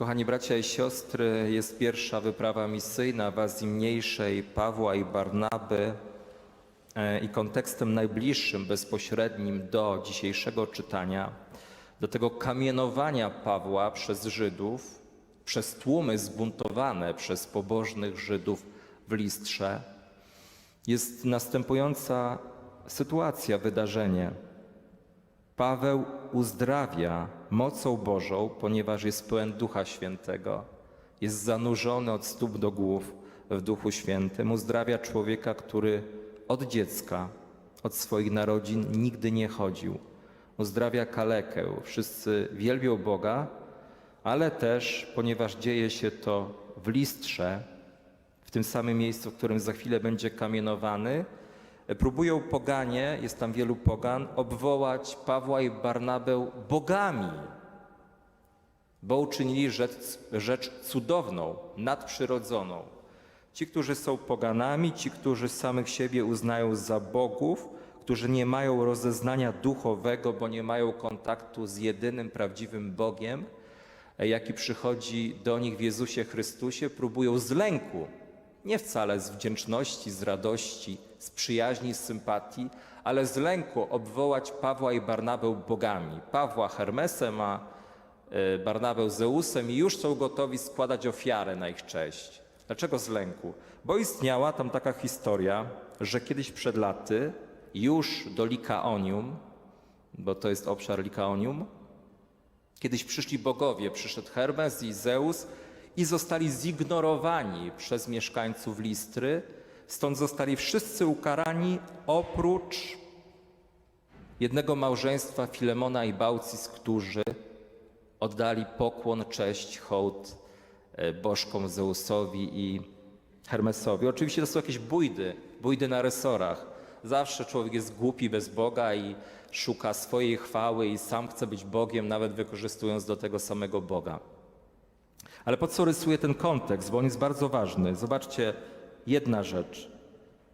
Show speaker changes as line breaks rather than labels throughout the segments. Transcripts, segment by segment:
Kochani bracia i siostry, jest pierwsza wyprawa misyjna w Azji Mniejszej Pawła i Barnaby e, i kontekstem najbliższym, bezpośrednim do dzisiejszego czytania, do tego kamienowania Pawła przez Żydów, przez tłumy zbuntowane przez pobożnych Żydów w Listrze, jest następująca sytuacja, wydarzenie. Paweł uzdrawia mocą Bożą, ponieważ jest pełen Ducha Świętego. Jest zanurzony od stóp do głów w Duchu Świętym. Uzdrawia człowieka, który od dziecka, od swoich narodzin nigdy nie chodził. Uzdrawia kalekę. Wszyscy wielbią Boga, ale też, ponieważ dzieje się to w Listrze, w tym samym miejscu, w którym za chwilę będzie kamienowany, próbują poganie, jest tam wielu pogan, obwołać Pawła i Barnabę bogami, bo uczynili rzecz, rzecz cudowną, nadprzyrodzoną. Ci, którzy są poganami, ci, którzy samych siebie uznają za bogów, którzy nie mają rozeznania duchowego, bo nie mają kontaktu z jedynym prawdziwym Bogiem, jaki przychodzi do nich w Jezusie Chrystusie, próbują z lęku, nie wcale z wdzięczności, z radości, z przyjaźni, z sympatii, ale z lęku obwołać Pawła i Barnabę bogami. Pawła Hermesem, a e, Barnabę Zeusem i już są gotowi składać ofiarę na ich cześć. Dlaczego z lęku? Bo istniała tam taka historia, że kiedyś przed laty już do Likaonium, bo to jest obszar Likaonium, Kiedyś przyszli bogowie, przyszedł Hermes i Zeus i zostali zignorowani przez mieszkańców Listry, stąd zostali wszyscy ukarani oprócz jednego małżeństwa Filemona i Baucis, którzy oddali pokłon, cześć, hołd e, bożkom Zeusowi i Hermesowi. Oczywiście to są jakieś bójdy, bójdy na resorach. Zawsze człowiek jest głupi bez Boga i szuka swojej chwały i sam chce być Bogiem, nawet wykorzystując do tego samego Boga. Ale po co rysuję ten kontekst? Bo on jest bardzo ważny. Zobaczcie, jedna rzecz.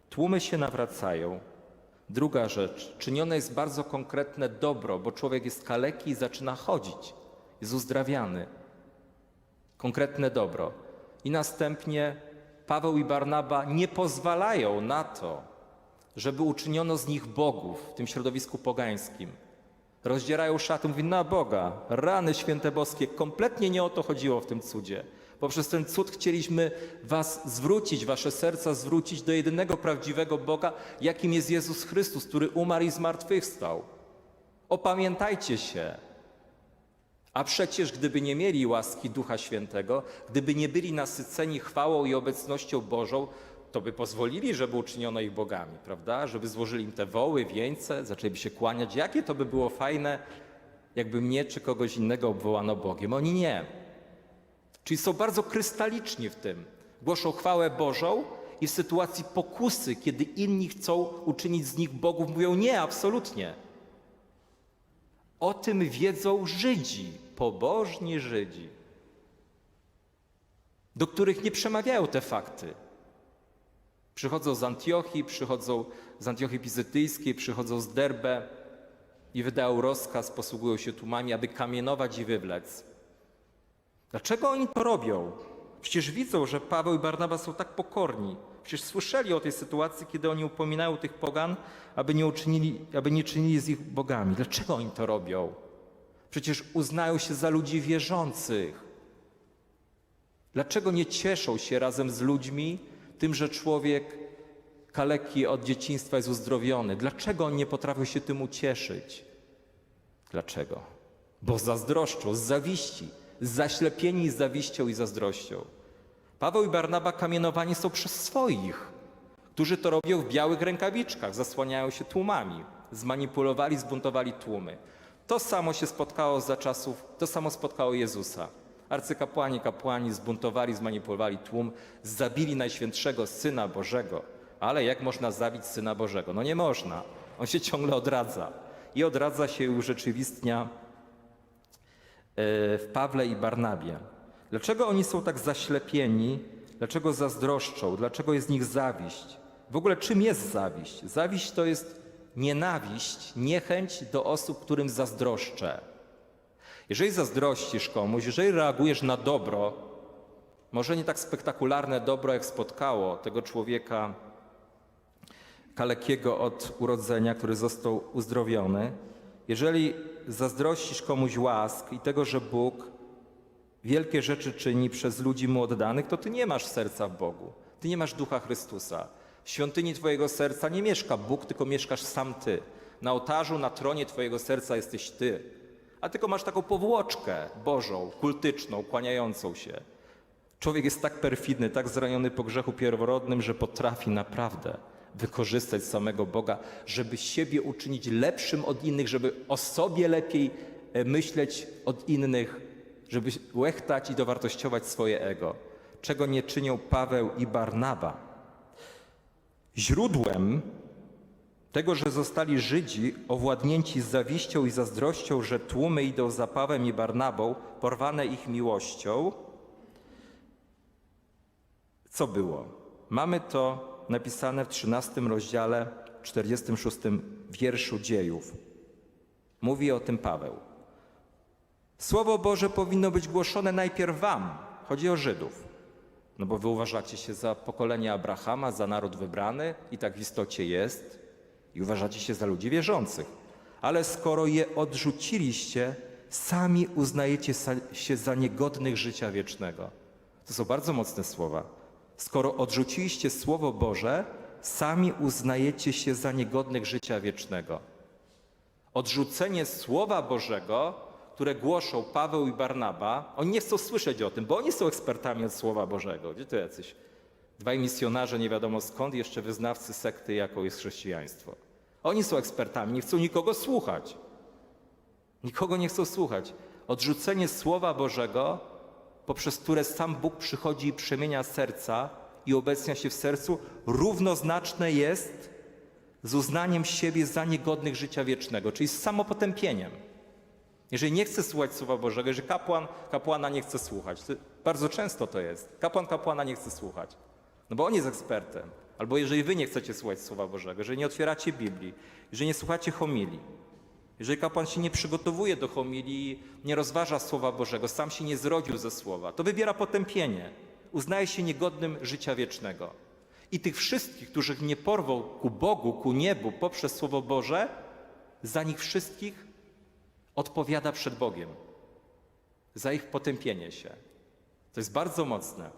Tłumy się nawracają. Druga rzecz. Czynione jest bardzo konkretne dobro, bo człowiek jest kaleki i zaczyna chodzić. Jest uzdrawiany. Konkretne dobro. I następnie Paweł i Barnaba nie pozwalają na to, żeby uczyniono z nich bogów w tym środowisku pogańskim. Rozdzierają szaty, mówi na Boga, rany święte boskie, kompletnie nie o to chodziło w tym cudzie. Poprzez ten cud chcieliśmy was zwrócić, wasze serca zwrócić do jedynego prawdziwego Boga, jakim jest Jezus Chrystus, który umarł i zmartwychwstał. Opamiętajcie się. A przecież gdyby nie mieli łaski Ducha Świętego, gdyby nie byli nasyceni chwałą i obecnością Bożą, to by pozwolili, żeby uczyniono ich bogami, prawda? Żeby złożyli im te woły, wieńce, zaczęliby się kłaniać. Jakie to by było fajne, jakby mnie czy kogoś innego obwołano Bogiem. Oni nie. Czyli są bardzo krystaliczni w tym. Głoszą chwałę Bożą i w sytuacji pokusy, kiedy inni chcą uczynić z nich bogów, mówią nie, absolutnie. O tym wiedzą Żydzi, pobożni Żydzi, do których nie przemawiają te fakty. Przychodzą z Antiochii, przychodzą z Antiochii Pizytyjskiej, przychodzą z Derbe i wydają rozkaz, posługują się tłumami, aby kamienować i wywlec. Dlaczego oni to robią? Przecież widzą, że Paweł i Barnaba są tak pokorni. Przecież słyszeli o tej sytuacji, kiedy oni upominają tych pogan, aby nie, uczynili, aby nie czynili z ich bogami. Dlaczego oni to robią? Przecież uznają się za ludzi wierzących. Dlaczego nie cieszą się razem z ludźmi tym, że człowiek kaleki od dzieciństwa jest uzdrowiony? Dlaczego oni nie potrafią się tym ucieszyć? Dlaczego? Bo zazdroszczą, z zawiści, zaślepieni zawiścią i zazdrością. Paweł i Barnaba kamienowani są przez swoich, którzy to robią w białych rękawiczkach, zasłaniają się tłumami, zmanipulowali, zbuntowali tłumy. To samo się spotkało za czasów, to samo spotkało Jezusa. Arcykapłani, kapłani zbuntowali, zmanipulowali tłum, zabili Najświętszego Syna Bożego. Ale jak można zabić Syna Bożego? No nie można. On się ciągle odradza. I odradza się i urzeczywistnia e, w Pawle i Barnabie. Dlaczego oni są tak zaślepieni? Dlaczego zazdroszczą? Dlaczego jest z nich zawiść? W ogóle czym jest zawiść? Zawiść to jest nienawiść, niechęć do osób, którym zazdroszczę. Jeżeli zazdrościsz komuś, jeżeli reagujesz na dobro, może nie tak spektakularne dobro, jak spotkało tego człowieka kalekiego od urodzenia, który został uzdrowiony, jeżeli zazdrościsz komuś łask i tego, że Bóg wielkie rzeczy czyni przez ludzi mu oddanych, to ty nie masz serca w Bogu. Ty nie masz ducha Chrystusa. W świątyni twojego serca nie mieszka Bóg, tylko mieszkasz sam ty. Na ołtarzu, na tronie twojego serca jesteś ty. A tylko masz taką powłoczkę Bożą, kultyczną, kłaniającą się. Człowiek jest tak perfidny, tak zraniony po grzechu pierworodnym, że potrafi naprawdę wykorzystać samego Boga, żeby siebie uczynić lepszym od innych, żeby o sobie lepiej e, myśleć od innych, żeby łechtać i dowartościować swoje ego, czego nie czynią Paweł i Barnaba. Źródłem tego, że zostali Żydzi owładnięci zawiścią i zazdrością, że tłumy idą za Pawłem i Barnabą, porwane ich miłością, co było? Mamy to napisane w 13 rozdziale, 46 wierszu dziejów. Mówi o tym Paweł. Słowo Boże powinno być głoszone najpierw wam. Chodzi o Żydów. No bo wy uważacie się za pokolenie Abrahama, za naród wybrany i tak w istocie jest. I uważacie się za ludzi wierzących. Ale skoro je odrzuciliście, sami uznajecie się za niegodnych życia wiecznego. To są bardzo mocne słowa. Skoro odrzuciliście Słowo Boże, sami uznajecie się za niegodnych życia wiecznego. Odrzucenie Słowa Bożego, które głoszą Paweł i Barnaba, oni nie chcą słyszeć o tym, bo oni są ekspertami od Słowa Bożego. Gdzie to jacyś dwaj misjonarze, nie wiadomo skąd, jeszcze wyznawcy sekty, jaką jest chrześcijaństwo. Oni są ekspertami, nie chcą nikogo słuchać. Nikogo nie chcą słuchać. Odrzucenie Słowa Bożego, poprzez które sam Bóg przychodzi i przemienia serca i obecnia się w sercu, równoznaczne jest z uznaniem siebie za niegodnych życia wiecznego, czyli z samopotępieniem. Jeżeli nie chce słuchać Słowa Bożego, jeżeli kapłan kapłana nie chce słuchać, bardzo często to jest. Kapłan kapłana nie chce słuchać, no bo on jest ekspertem. Albo jeżeli wy nie chcecie słuchać Słowa Bożego, jeżeli nie otwieracie Biblii, jeżeli nie słuchacie homilii, jeżeli kapłan się nie przygotowuje do homilii, nie rozważa Słowa Bożego, sam się nie zrodził ze Słowa, to wybiera potępienie. Uznaje się niegodnym życia wiecznego. I tych wszystkich, którzy nie porwą ku Bogu, ku niebu poprzez Słowo Boże, za nich wszystkich odpowiada przed Bogiem. Za ich potępienie się. To jest bardzo mocne.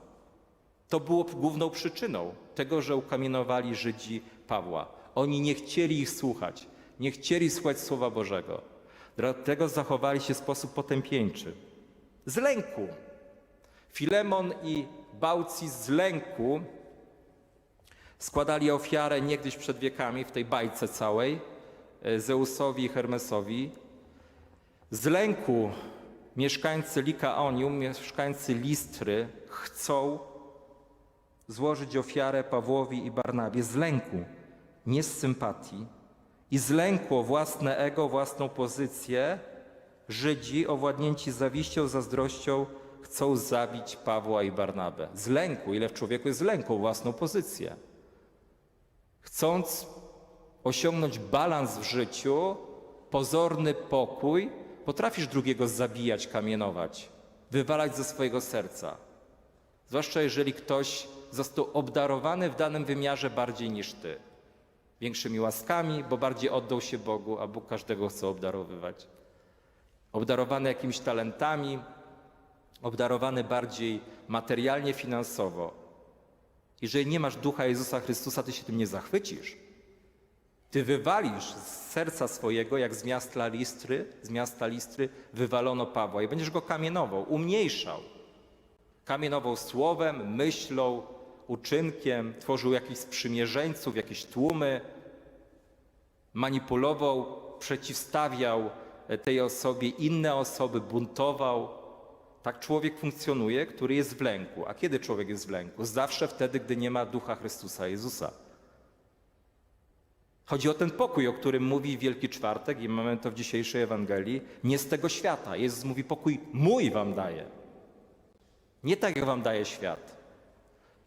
To było główną przyczyną tego, że ukamienowali Żydzi Pawła. Oni nie chcieli ich słuchać, nie chcieli słuchać Słowa Bożego. Dlatego zachowali się w sposób potępieńczy. Z lęku. Filemon i Bałci z lęku składali ofiarę niegdyś przed wiekami w tej bajce całej e, Zeusowi i Hermesowi. Z lęku mieszkańcy Likaonium, mieszkańcy Listry chcą złożyć ofiarę Pawłowi i Barnabie z lęku, nie z sympatii. I z lęku o własne ego, własną pozycję, Żydzi owładnięci zawiścią, zazdrością chcą zabić Pawła i Barnabę. Z lęku, ile w człowieku jest lęku własną pozycję. Chcąc osiągnąć balans w życiu, pozorny pokój, potrafisz drugiego zabijać, kamienować, wywalać ze swojego serca. Zwłaszcza jeżeli ktoś został obdarowany w danym wymiarze bardziej niż ty. Większymi łaskami, bo bardziej oddał się Bogu, a Bóg każdego chce obdarowywać. Obdarowany jakimiś talentami, obdarowany bardziej materialnie, finansowo. Jeżeli nie masz ducha Jezusa Chrystusa, ty się tym nie zachwycisz. Ty wywalisz z serca swojego, jak z miasta Listry, z miasta Listry wywalono Pawła i będziesz go kamienował, umniejszał. Kamienował słowem, myślą, uczynkiem, tworzył jakichś sprzymierzeńców, jakieś tłumy, manipulował, przeciwstawiał tej osobie inne osoby, buntował. Tak człowiek funkcjonuje, który jest w lęku. A kiedy człowiek jest w lęku? Zawsze wtedy, gdy nie ma ducha Chrystusa Jezusa. Chodzi o ten pokój, o którym mówi Wielki Czwartek i mamy to w dzisiejszej Ewangelii. Nie z tego świata. Jezus mówi, pokój mój wam daje. Nie tak, jak wam daje świat.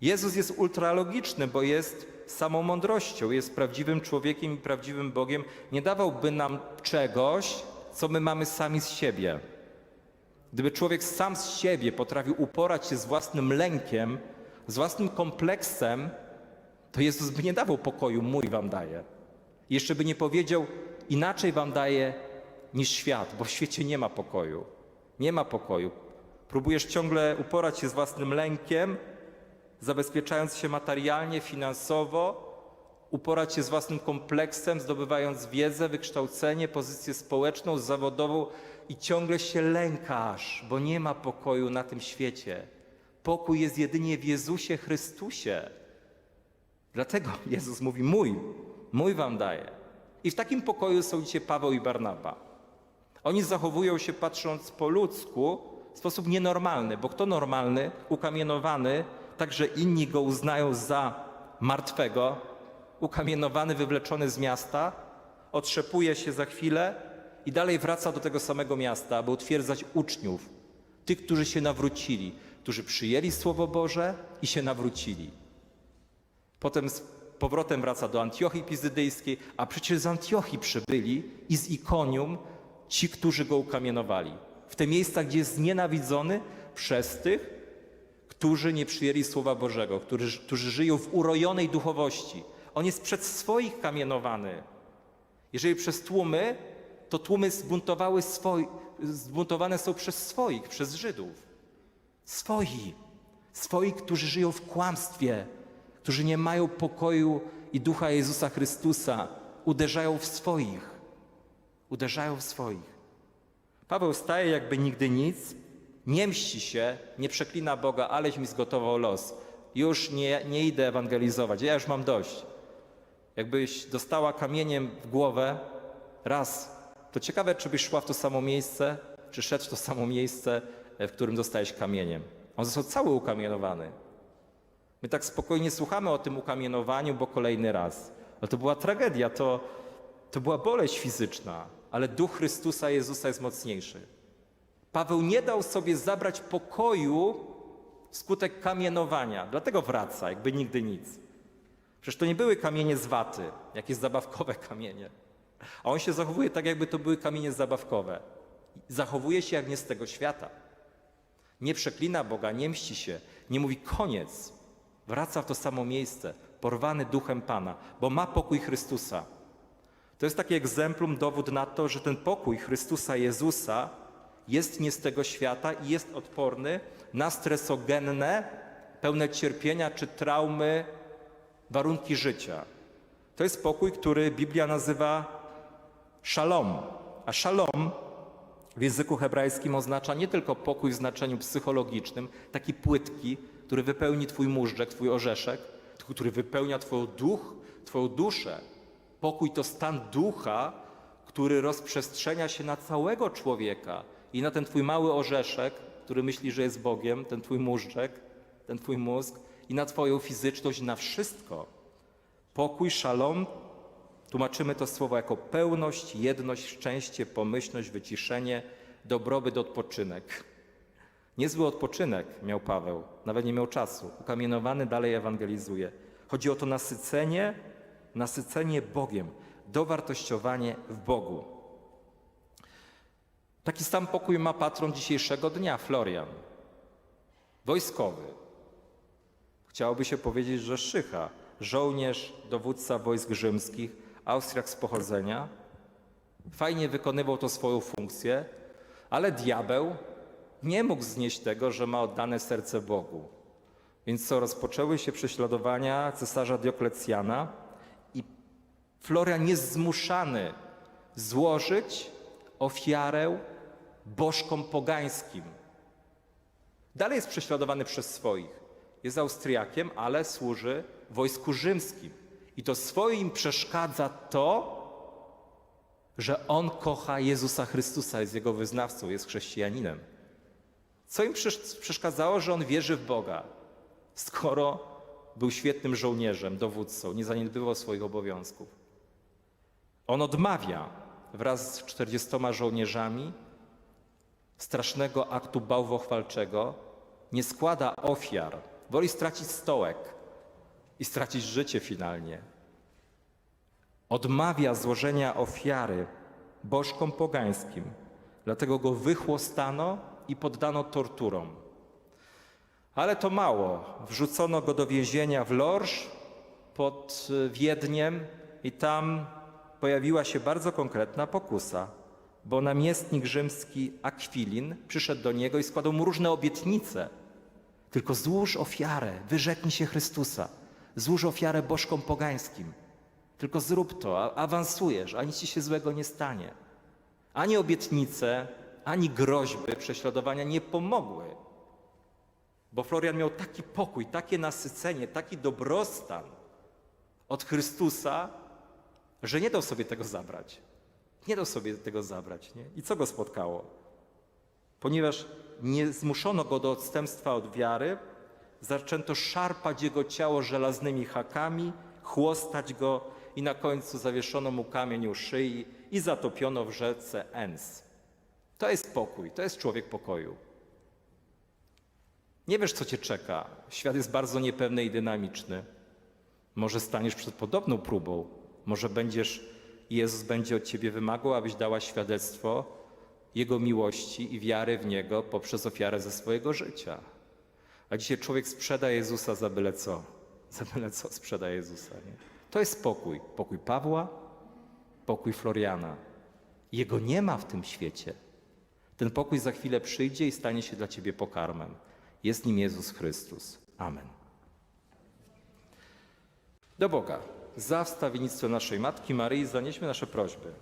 Jezus jest ultralogiczny, bo jest samą mądrością, jest prawdziwym człowiekiem i prawdziwym Bogiem. Nie dawałby nam czegoś, co my mamy sami z siebie. Gdyby człowiek sam z siebie potrafił uporać się z własnym lękiem, z własnym kompleksem, to Jezus by nie dawał pokoju, mój wam daje. Jeszcze by nie powiedział, inaczej wam daje niż świat, bo w świecie nie ma pokoju. Nie ma pokoju. Próbujesz ciągle uporać się z własnym lękiem, zabezpieczając się materialnie, finansowo, uporać się z własnym kompleksem, zdobywając wiedzę, wykształcenie, pozycję społeczną, zawodową i ciągle się lękasz, bo nie ma pokoju na tym świecie. Pokój jest jedynie w Jezusie Chrystusie. Dlatego Jezus mówi: Mój, mój wam daję. I w takim pokoju są dzisiaj Paweł i Barnaba. Oni zachowują się, patrząc po ludzku, w sposób nienormalny, bo kto normalny, ukamienowany, tak że inni go uznają za martwego, ukamienowany, wywleczony z miasta, otrzepuje się za chwilę i dalej wraca do tego samego miasta, aby utwierdzać uczniów, tych, którzy się nawrócili, którzy przyjęli Słowo Boże i się nawrócili. Potem z powrotem wraca do Antiochii Pizydyjskiej, a przecież z Antiochii przybyli i z Ikonium ci, którzy go ukamienowali. W te miejsca, gdzie jest znienawidzony przez tych, którzy nie przyjęli Słowa Bożego, którzy, którzy żyją w urojonej duchowości. On jest przed swoich kamienowany. Jeżeli przez tłumy, to tłumy zbuntowały swoi, zbuntowane są przez swoich, przez Żydów. Swoi, swoi, którzy żyją w kłamstwie, którzy nie mają pokoju i ducha Jezusa Chrystusa, uderzają w swoich. Uderzają w swoich. Paweł staje jakby nigdy nic, nie mści się, nie przeklina Boga, aleś mi zgotował los. Już nie, nie idę ewangelizować, ja już mam dość. Jakbyś dostała kamieniem w głowę raz, to ciekawe, czy byś szła w to samo miejsce, czy szedł w to samo miejsce, e, w którym dostałeś kamieniem. On został cały ukamienowany. My tak spokojnie słuchamy o tym ukamienowaniu, bo kolejny raz. Ale to była tragedia, to, to była boleść fizyczna, ale duch Chrystusa Jezusa jest mocniejszy. Paweł nie dał sobie zabrać pokoju wskutek kamienowania, dlatego wraca, jakby nigdy nic. Przecież to nie były kamienie z waty, jakieś zabawkowe kamienie. A on się zachowuje tak, jakby to były kamienie zabawkowe. Zachowuje się jak nie z tego świata. Nie przeklina Boga, nie mści się, nie mówi koniec. Wraca w to samo miejsce, porwany duchem Pana, bo ma pokój Chrystusa. To jest taki egzemplum, dowód na to, że ten pokój Chrystusa Jezusa jest nie z tego świata i jest odporny na stresogenne, pełne cierpienia czy traumy warunki życia. To jest pokój, który Biblia nazywa szalom. A szalom w języku hebrajskim oznacza nie tylko pokój w znaczeniu psychologicznym, taki płytki, który wypełni twój móżdżek, twój orzeszek, który wypełnia twój duch, twoją duszę. Pokój to stan ducha, który rozprzestrzenia się na całego człowieka i na ten twój mały orzeszek, który myśli, że jest Bogiem, ten twój móżdżek, ten twój mózg i na twoją fizyczność, na wszystko. Pokój, szalom, tłumaczymy to słowo jako pełność, jedność, szczęście, pomyślność, wyciszenie, dobrobyt, odpoczynek. Niezły odpoczynek miał Paweł, nawet nie miał czasu. Ukamienowany dalej ewangelizuje. Chodzi o to nasycenie, nasycenie Bogiem, dowartościowanie w Bogu. Taki sam pokój ma patron dzisiejszego dnia, Florian. Wojskowy. Chciałoby się powiedzieć, że Szycha, żołnierz, dowódca wojsk rzymskich, Austriak z pochodzenia. Fajnie wykonywał to swoją funkcję, ale diabeł nie mógł znieść tego, że ma oddane serce Bogu. Więc co, rozpoczęły się prześladowania cesarza Dioklecjana i Florian jest zmuszany złożyć ofiarę bożkom pogańskim. Dalej jest prześladowany przez swoich. Jest Austriakiem, ale służy wojsku rzymskim. I to swoim przeszkadza to, że on kocha Jezusa Chrystusa, jest jego wyznawcą, jest chrześcijaninem. Co im przesz- przeszkadzało, że on wierzy w Boga, skoro był świetnym żołnierzem, dowódcą, nie zaniedbywał swoich obowiązków. On odmawia wraz z 40 żołnierzami strasznego aktu bałwochwalczego, nie składa ofiar, woli stracić stołek i stracić życie finalnie. Odmawia złożenia ofiary bożkom pogańskim, dlatego go wychłostano i poddano torturom. Ale to mało. Wrzucono go do więzienia w Lorsz pod y, Wiedniem i tam pojawiła się bardzo konkretna pokusa, bo namiestnik rzymski Akwilin przyszedł do niego i składał mu różne obietnice. Tylko złóż ofiarę, wyrzeknij się Chrystusa, złóż ofiarę bożkom pogańskim. Tylko zrób to, awansujesz, a nic ci się złego nie stanie. Ani obietnice, ani groźby prześladowania nie pomogły. Bo Florian miał taki pokój, takie nasycenie, taki dobrostan od Chrystusa, że nie dał sobie tego zabrać. Nie dał sobie tego zabrać. Nie? I co go spotkało? Ponieważ nie zmuszono go do odstępstwa od wiary, zaczęto szarpać jego ciało żelaznymi hakami, chłostać go i na końcu zawieszono mu kamień u szyi i zatopiono w rzece Ens. To jest pokój, to jest człowiek pokoju. Nie wiesz, co cię czeka. Świat jest bardzo niepewny i dynamiczny. Może staniesz przed podobną próbą. Może będziesz, Jezus będzie od ciebie wymagał, abyś dała świadectwo Jego miłości i wiary w Niego poprzez ofiarę ze swojego życia. A dzisiaj człowiek sprzeda Jezusa za byle co. Za byle co sprzeda Jezusa. Nie? To jest pokój. Pokój Pawła, pokój Floriana. Jego nie ma w tym świecie. Ten pokój za chwilę przyjdzie i stanie się dla ciebie pokarmem. Jest nim Jezus Chrystus. Amen. Do Boga, za wstawiennictwo naszej Matki Maryi zanieśmy nasze prośby.